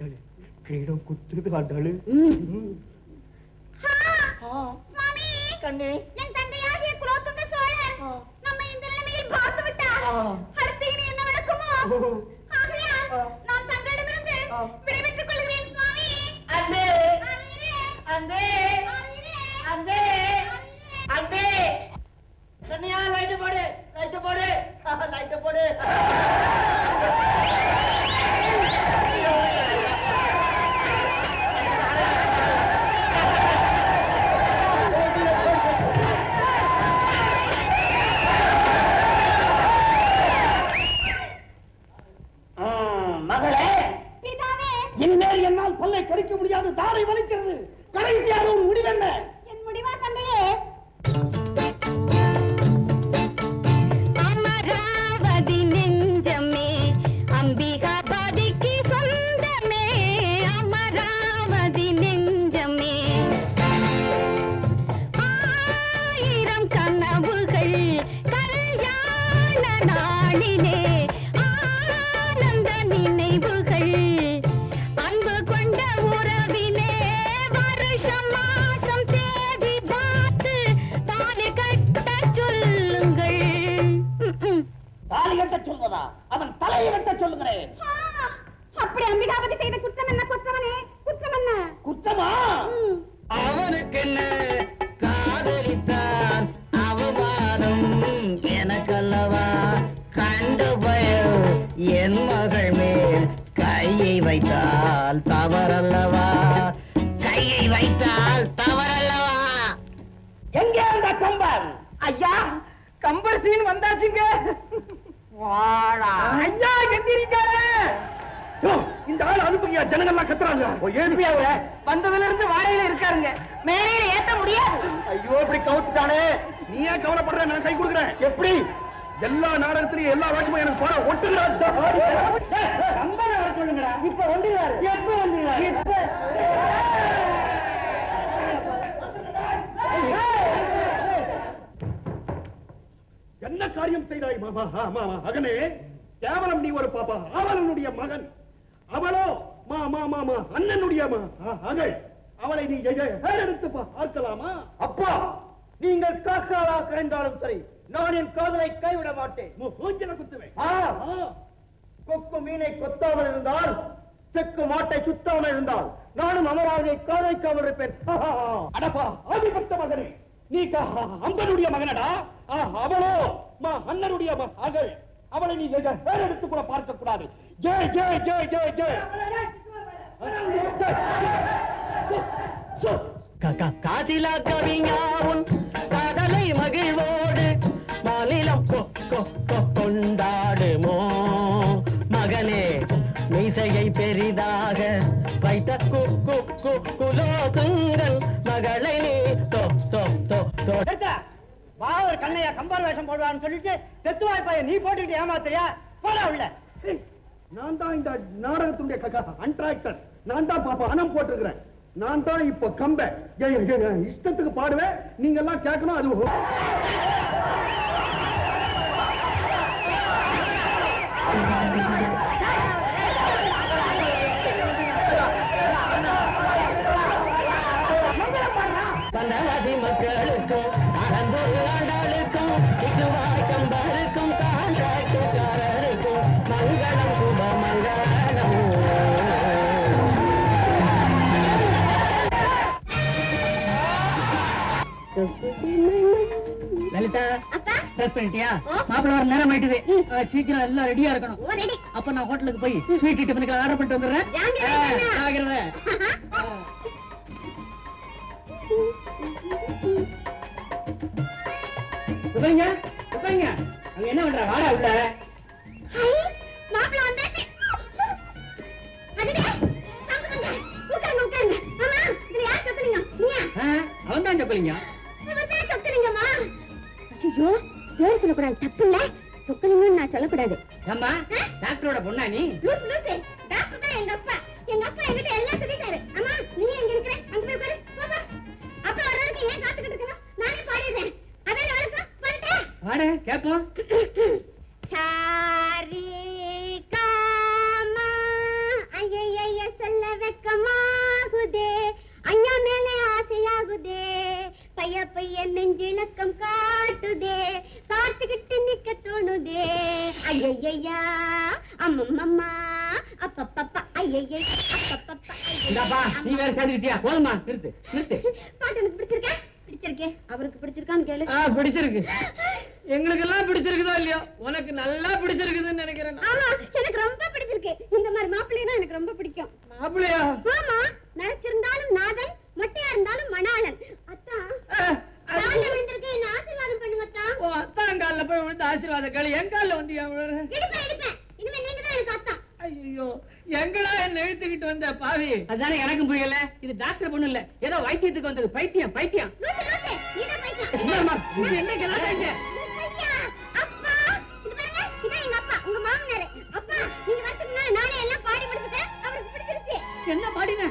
ஆண்டாளு கிரீடம் குத்துது ஆண்டாளு சுவாமி கண்ணே என் தந்தையாகிய குலோத்துங்க சோழர் நம்ம இந்த நிலைமையில் பார்த்து விட்டார் அடுத்து இனி என்ன நடக்குமோ ஆகையால் நான் தங்களிடமிருந்து விடைபெற்றுக் கொள்கிறேன் சுவாமி அண்ணே ஆவீரே! அண்ணே ஆவீரே! அண்ணே அண்ணே கண்ணையா லைட்டு போடு லைட்டு போடு லைட்டு போடு மகளே பிதாவே இனிமேல் என்னால் சொல்லை கடிக்க முடியாது தாரை வைத்தால் தவறல்லவா? கையை வைத்தால் தவறல்லவா? எங்கே அந்த கம்பன் ஐயா கம்பர் சீன் வந்தாச்சுங்க. வாடா. ஐயா எந்திரிக்காரு இந்த ஆள் அனுப்புங்க ஜனங்கள்லாம் கத்துறாங்க. எழுப்பியாவ வந்ததுல இருந்து வாடகையில இருக்காருங்க. மேடையில ஏத்த முடியாது. ஐயோ இப்படி கவுத்துட்டானே. நீ ஏன் கவலைப்படுற? நான் கை கொடுக்குறேன். எப்படி? எல்லா நாடகத்திலையும் எல்லா வேஷமும் எனக்கு போற ஒட்டுகிறார் கம்பனை வர சொல்லுங்கடா. இப்ப வந்துருவாரு எப்ப வந்துருவாரு இப்ப. என்ன காரியம் செய்தாய் மாமா? மாமா மகனே கேவலம் நீ ஒரு பாப்பா. அவனுடைய மகன். அவளோ? மா மா மாமா அண்ணனுடைய மகள் அவளை நீ எடுத்து பார்க்கலாமா? அப்பா! நீங்கள் காக்காவா கரைந்தாலும் சரி நான் என் காதலை கைவிட மாட்டேன். குத்துவேன். கொக்கு மீனை கொத்தாமல் இருந்தால் செக்கு மாட்டை சுத்தாமல் இருந்தால் நானும் அமராவதியை காதலிக்காமல் இருப்பேன். அடப்பா மகனே. நீ க- அம்பனுடைய மகனடா? ஆ, அவளோ மா அண்ணனுடைய மகள் அவளை நீ வேற எடுத்து கூட பார்க்க கூடாது. ஜெய் ஜெய் ஜெய் ஜெய் ஜெய் காசிலா கவிஞாவும் காதலை மகிழ்வோடு மாநிலம் கொ- கொ- கொ- கொண்டாடுமோ? மகனே மீசையை பெரிதாக வைத்த கு கு கு குலோதுங்கள் மகளை நீ தொ தொ தொ தொ. பாவர் கண்ணையா கம்பார் வேஷம் போடுவான்னு சொல்லிட்டு செத்துவாய் பையன் நீ போட்டுக்கிட்டு ஏமாத்தையா போடா உள்ள. நான் தான் இந்த நாடகத்துடைய அன்ட்ராக்டர் நான் தான் பாப்பா பணம் போட்டிருக்கிறேன். நான் தான் இப்ப கம்ப. இஷ்டத்துக்கு பாடுவேன். நீங்க எல்லாம் கேட்கணும் அது பண்ணிட்டியா. மாப்பிள்ள வர நேரம் ஆயிட்டுது. சீக்கிரம் எல்லாம் ரெடியா இருக்கணும். ஓ ரெடி அப்ப நான் ஹோட்டலுக்கு போய் ஸ்வீட் டிஃபனுக்கு ஆர்டர் பண்ணிட்டு வந்துடுறேன். ஜாங்கிரதை ஆ, அண்ணா. ஜாகிரதை. சுபைங்க சுபைங்க அங்க என்ன பண்ற? வாடா உள்ள. மாப்பிள்ள வந்தாச்சு. அவன் தான் தான் ஐயோ பேர் சொல்லக்கூடாது தப்பு இல்ல சொக்கலிங்கன்னு நான் சொல்லக்கூடாது. அம்மா டாக்டரோட பொண்ணா நீ லூஸ் லூஸ் டாக்டர் தான் எங்க அப்பா. எங்க அப்பா என்கிட்ட எல்லாம் சொல்லிட்டாரு. அம்மா நீ எங்க இருக்கிற? அங்க போய் உட்காரு பாப்பா அப்பா வர வரைக்கும் ஏன் காத்துக்கிட்டு இருக்கணும்? நானே பாடிடுறேன். அதான் வணக்கம் வரட்டா பாடு கேப்போம். சாரி காமா. ஐயைய சொல்ல வெக்கமாகுதே. ஐயா மேலே ஆசையாகுதே. பைய பைய நெஞ்சிலக்கம் கா ஐயையா அம்மம்மா அப்பப்பப்பா ஐயையா அப்பப்பப்பா நீ வேற சேர்ந்துக்கிட்டியா எனக்கு பிடிச்சிருக்கே? பிடிச்சிருக்கே. அவருக்கு பிடிச்சிருக்கான்னு கேளு. ஆ பிடிச்சிருக்கு. எங்களுக்கு எல்லாம் பிடிச்சிருக்குதோ இல்லையோ? உனக்கு நல்லா பிடிச்சிருக்குதுன்னு நினைக்கிறேன் ஆமா எனக்கு ரொம்ப பிடிச்சிருக்கு. இந்த மாதிரி மாப்பிள்ளைனா எனக்கு ரொம்ப பிடிக்கும். மாப்பிள்ளையா? ஆமா நினைச்சிருந்தாலும் நாதன் ஆசீர்வாத களி என் காலில் வந்து ஐயோ எங்கடா என்ன இழுத்துக்கிட்டு வந்த பாவி? அதானே எனக்கும் புரியல. இது டாக்டர் பொண்ணு இல்ல. ஏதோ வைத்தியத்துக்கு வந்தது. பைத்தியம் பைத்தியம். என்ன கலாட்டாங்க? ஐயா, அப்பா, இது பாருங்க, இதான் எங்க அப்பா, உங்க மாமனாரு. அப்பா, நீங்க வரதுக்கு முன்னாடி நானே எல்லாம் பாடி முடிச்சுட்டேன். அவருக்கு பிடிச்சிருச்சு. என்ன பாடின?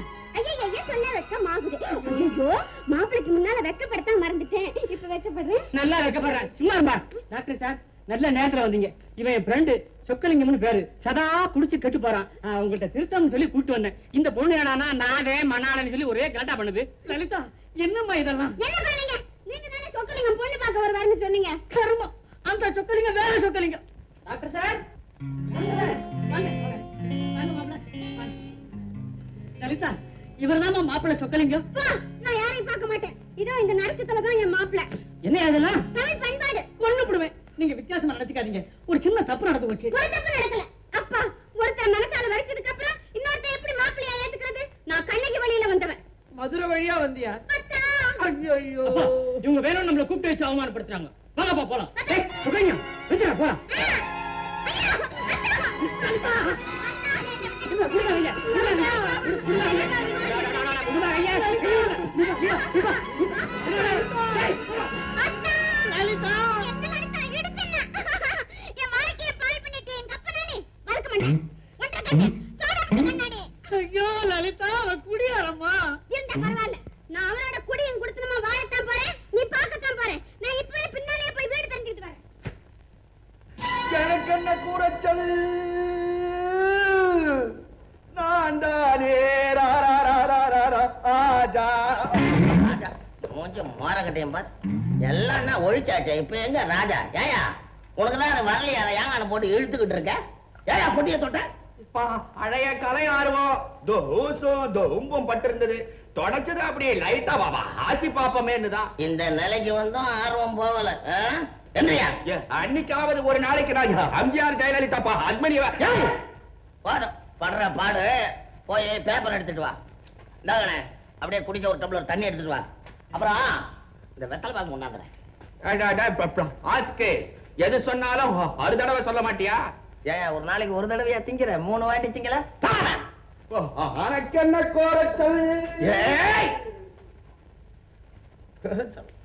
மாப்பிள்ளைக்கு முன்னால வெட்கப்படத்தான் மறந்துட்டேன். இப்ப வெட்கப்படுறேன். நல்லா வைக்கப்படுறேன் சும்மா டாக்டர் சார் நல்ல நேரத்துல வந்தீங்க. இவன் என் ஃப்ரெண்டு சொக்கலிங்கம்னு பேரு. சதா குடிச்சு கெட்டு போறான். ஆ, உங்கள்ட்ட திருத்தம்னு சொல்லி கூட்டு வந்தேன். இந்த பொண்ணு என்னன்னா நானே மணாளன்னு சொல்லி ஒரே கலாட்டா பண்ணுது. லலிதா என்னம்மா இதெல்லாம்? என்ன பண்ணீங்க? நீங்க தானே சொக்கலிங்கம் பொண்ணு பார்க்க வருவாருன்னு சொன்னீங்க. கருமம். அந்த சொக்கலிங்க வேற சொக்கலிங்க டாக்டர் சார். லலிதா இவர்தாம்மா மாப்பிள்ளை சொக்கலிங்கம்? நான் யாரையும் பார்க்க மாட்டேன். இதோ இந்த நரக்கத்துல தான் என் மாப்பிள்ளை. என்ன அதெல்லாம் தமிழ் பண்பாடு. கொண்டு போடுவேன் நீங்க வித்தியாசமா நினைச்சுக்காதீங்க. ஒரு சின்ன தப்பு நடந்து போச்சு. ஒரு தப்பு நடக்கல. அப்பா, ஒருத்தர் மனசால வரைச்சதுக்கு அப்புறம் இன்னொருத்தர் எப்படி மாப்பிள்ளையா ஏத்துக்கிறது? நான் கண்ணகி வழியில வந்தவன். மதுரை வழியா வந்தியா. ஐயோ இவங்க வேணும் நம்மள கூப்பிட்டு வச்சு அவமானப்படுத்துறாங்க. வாங்கப்பா போலாம். சுகன்யா வெஞ்சரா போலாம்! ஐயா! என்ன கூறச்சல்? நான் தானே ரா, ரா, ரா, ரா, ரா, ரா, ஆஜா. ராஜா மூஞ்சி மோரக்கட்டையும் பார். எல்லாம் என்ன ஒழிச்சாச்சே இப்ப எங்க ராஜா? ஏயா உனக்கு தான் வரலையா? ஏங்க போட்டு இழுத்துக்கிட்டு இருக்க? ஏயா பொட்டிய தொட்ட. பா, பழைய கலை ஆர்வம். தோசும் தொம்பும் பட்டிருந்தது. தொடச்சது அப்படியே லைட்டா பாபா ஆச்சி பாப்பமேன்னு தான் இந்த நிலைக்கு வந்தும் ஆர்வம் போகல ஏ, அன்னைக்காவது ஒரு நாளைக்கு நான் எம்ஜிஆர் ஜெயலலிதா பா அத்மனி ஏய், பாடு படுற பாடு. போய் பேப்பர் எடுத்துட்டு வா. இந்தாங்கண்ணே அப்படியே குடிக்க ஒரு டம்ளர் தண்ணி எடுத்துட்டு வா. அப்புறம் இந்த வெத்தலை பாக்கு கொண்டாந்துறேன் ஆஸ்கே. எது சொன்னாலும் ஒரு தடவை சொல்ல மாட்டியா? ஏயா ஒரு நாளைக்கு ஒரு தடவையா திங்கிற? மூணு வாட்டி திங்கல? எனக்கு என்ன கோரச்சல் ஏய்!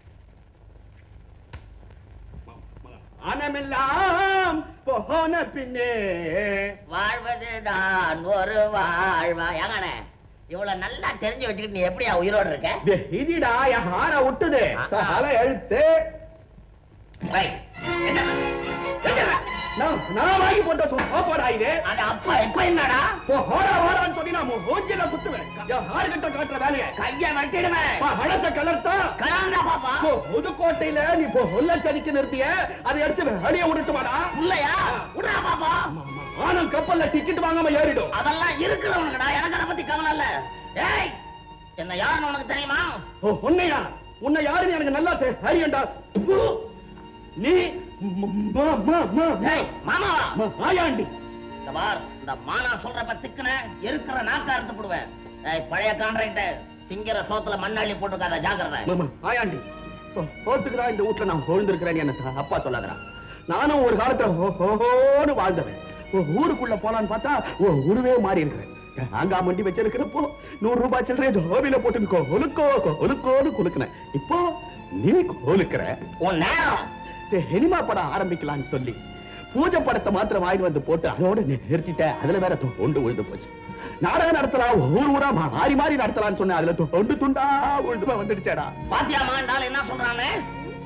மனமெல்லாம் போன பின்னே. வாழ்வதுதான் ஒரு வாழ்வா. ஏங்கண்ணே இவ்வளவு நல்லா தெரிஞ்சு வச்சுக்கிட்டு நீ எப்படியா உயிரோடு இருக்க? இதுடா என் ஆற விட்டுது தலை எழுத்து? நான் வாங்கி போட்ட சோப்பாடா இது அப்பா இப்ப என்னடா? போ, ஹோடா ஹோடான்னு சொல்லி நான் மூஞ்சில குத்துவேன். என் ஆறுகிட்ட காட்டுற வேலையை. கைய வெட்டிடுவேன் பா, அழத்த கலர்த்தா. கலாண்டா பாப்பா. போ, புதுக்கோட்டையில நீ இப்போ உள்ளச்சடிக்கு நிறுத்திய. அதை எடுத்து வெளியே விட்டுட்டுமாடா இல்லையா விடுறா பாப்பா. ஆனம் கப்பல்ல டிக்கெட் வாங்காம ஏறிடும். அதெல்லாம் இருக்கிறவனுக்குடா எனக்கு அதை பத்தி இல்ல. ஏய் என்ன யாருன்னு உனக்கு தெரியுமா? ஓ, உன்னையா? உன்னை யாருன்னு எனக்கு நல்லா தெரியும்டா உ, நீ ம- ம- ம- ம- ஏய் மாமாவா ம- ஆயாண்டி இந்த பார் இந்த மானா சொல்றப்ப திக்குன இருக்கிற நாக்க அறுத்து போடுவேன் ஏய் பழைய கான்ட்ராக்டர் திங்கிற சோத்துல மண்ணள்ளி போட்டுக்காத ஜாக்கிரதை. மாமா, ஆயாண்டி சோ- சோத்துக்குதான் இந்த வீட்டுல நான் விழுந்திருக்கிறேன் என்ன அப்பா சொல்லாதடா. நானும் ஒரு காலத்துல வாழ்ந்தவன். ஊருக்குள்ள போலான்னு பார்த்தா உருவே மாறி இருக்கிறேன். அங்கா மண்டி வச்சிருக்கிறப்போ நூறு ரூபாய் சில்லறைய ஜோபில போட்டு கொலுக்கோ கொலுக்கோன்னு குலுக்கினேன். இப்போ நீ கொலுக்கிற. உன் நேரம். சினிமா படம் ஆரம்பிக்கலாம்னு சொல்லி பூஜை படத்தை மாத்திரம் வாங்கிட்டு வந்து போட்டு அதோட நிறுத்திட்டேன். அதுல வேற தொண்டு விழுந்து போச்சு. நாடகம் நடத்தலாம் ஊர் ஊரா மாறி மாறி நடத்தலாம்னு சொன்னேன். அதுல தொண்டு துண்டா விழுந்து வந்துடுச்சேடா. பாத்தியா மாண்டாள் என்ன சொல்றானே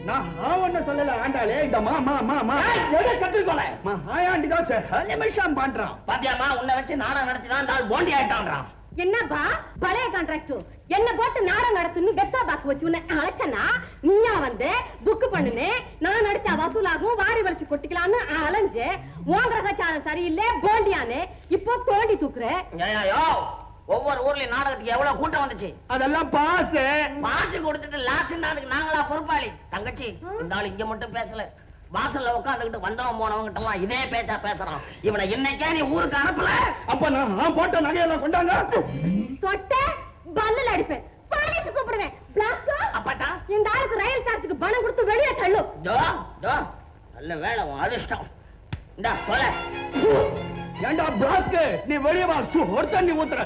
நான் ஒண்ணு சொல்லல ஆண்டாளே. இந்த மா மா மா மா. எதை கற்றுக்கொள்ள மா ஆயாண்டி தான் சார் நிமிஷம் பண்றான். பாத்தியாமா உன்னை வச்சு நாடகம் நடத்தினா இந்த ஆள் போண்டி ஆயிட்டான்றான். என்னப்பா? பழைய கான்ட்ராக்ட் என்ன போட்டு நாடகம் நடத்துன்னு வெத்தா பாக்கு வச்சு உன்னை அழைச்சனா நீயா வந்து புக் பண்ணுனே நான் நடிச்சா வசூலாகும் வாரி வலிச்சு கொட்டிக்கலாம்னு அலைஞ்சு உன் கிரகச்சாரம் சரியில்லை போண்டியானே இப்போ தோண்டி தூக்குற. ஒவ்வொரு ஊர்லயும் நாடகத்துக்கு எவ்வளவு கூட்டம் வந்துச்சு? அதெல்லாம் பாஸ் மாசு கொடுத்துட்டு லாஸ்ட் அதுக்கு நாங்களா பொறுப்பாளி. தங்கச்சி இந்த ஆள் இங்க மட்டும் பேசல. வாசல்ல உட்காந்துக்கிட்டு வந்தவன் போனவங்கிட்ட எல்லாம் இதே பேச்சா பேசுறான். இவனை இன்னைக்கே நீ ஊருக்கு அனுப்பல. அப்ப நான் நான் போட்ட நகையெல்லாம் கொண்டாங்க. தொட்ட பல்லுல அடிப்பேன். கூப்பிடுவேன் பிளாஸ்டோ அப்பாட்டா இந்த ஆளுக்கு ரயில் சார்ஜுக்கு பணம் கொடுத்து வெளியே தள்ளு ஜோ ஜோ நல்ல வேலை உன் அதிர்ஷ்டம். இந்தா கொலை. ஏண்டா பிளாக் நீ வெளியே வா. சு, ஒரு தண்ணி ஊத்துற